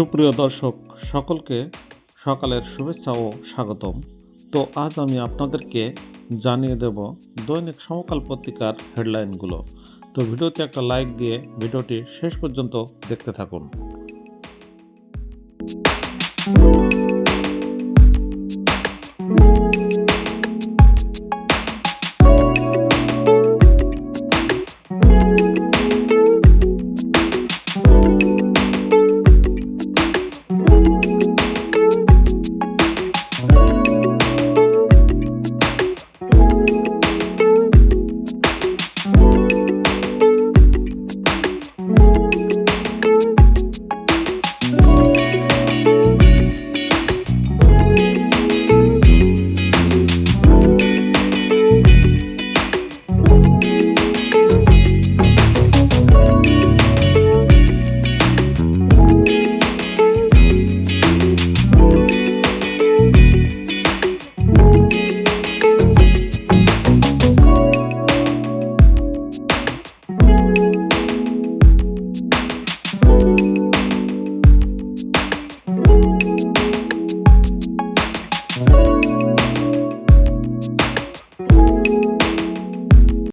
সুপ্রিয় দর্শক, সকলকে সকালের শুভেচ্ছা ও স্বাগতম। তো আজ আমি আপনাদেরকে জানিয়ে দেব দৈনিক সমকাল পত্রিকার হেডলাইনগুলো। তো ভিডিওতে একটা লাইক দিয়ে ভিডিওটি শেষ পর্যন্ত দেখতে থাকুন।